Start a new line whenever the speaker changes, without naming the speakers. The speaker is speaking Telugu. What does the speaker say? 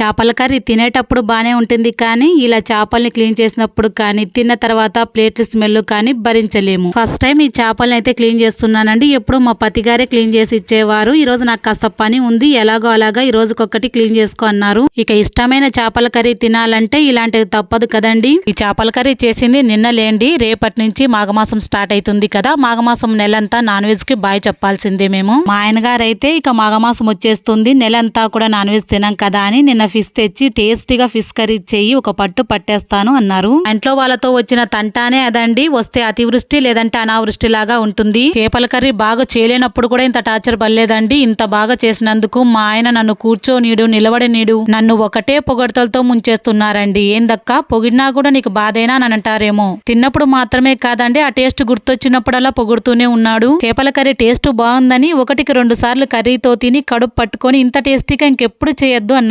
చేపల కర్రీ తినేటప్పుడు బాగానే ఉంటుంది కానీ ఇలా చేపల్ని క్లీన్ చేసినప్పుడు కానీ తిన్న తర్వాత ప్లేట్ల స్మెల్ కానీ భరించలేము. ఫస్ట్ టైం ఈ చేపల్ని అయితే క్లీన్ చేస్తున్నానండి. ఎప్పుడు మా పతి గారే క్లీన్ చేసి ఇచ్చేవారు. ఈ రోజు నాకు కాస్త పని ఉంది. ఎలాగో అలాగా ఈ రోజుకొకటి క్లీన్ చేసుకో అన్నారు. ఇక ఇష్టమైన చేపల కర్రీ తినాలంటే ఇలాంటివి తప్పదు కదండి. ఈ చేపల కర్రీ చేసింది నిన్న లేండి. రేపటి నుంచి మాఘమాసం స్టార్ట్ అవుతుంది కదా. మాఘమాసం నెలంతా నాన్ వెజ్కి బాయ్ చెప్పాల్సిందే మేము. మా ఆయన గారు అయితే ఇక మాఘమాసం వచ్చేస్తుంది. నెలంతా కూడా నాన్ వెజ్ తినాం కదా అని నిన్న ఫిష్ తెచ్చి టేస్టీగా ఫిష్ కర్రీ చేయి ఒక పట్టు పట్టేస్తాను అన్నారు. ఇంట్లో వాళ్ళతో వచ్చిన తంటానే అదండి వస్తే అతివృష్టి లేదంటే అనావృష్టి లాగా ఉంటుంది. చేపల కర్రీ బాగా చేయలేనప్పుడు కూడా ఇంత టార్చర్ పడలేదండి ఇంత బాగా చేసినందుకు మా ఆయన నన్ను కూర్చోనీడు నిలబడనీడు నన్ను ఒకటే పొగడతలతో ముంచేస్తున్నారండి. ఏందక్క పొగిడినా కూడా నీకు బాధేనా అని అంటారేమో. తిన్నప్పుడు మాత్రమే కాదండి ఆ టేస్ట్ గుర్తొచ్చినప్పుడల్లా పొగుడుతూనే ఉన్నాడు. చేపల కర్రీ టేస్ట్ బాగుందని ఒకటికి రెండు సార్లు కర్రీతో తిని కడుపు పట్టుకొని ఇంత టేస్టీగా ఇంకెప్పుడు చేయొద్దు అన్నారు.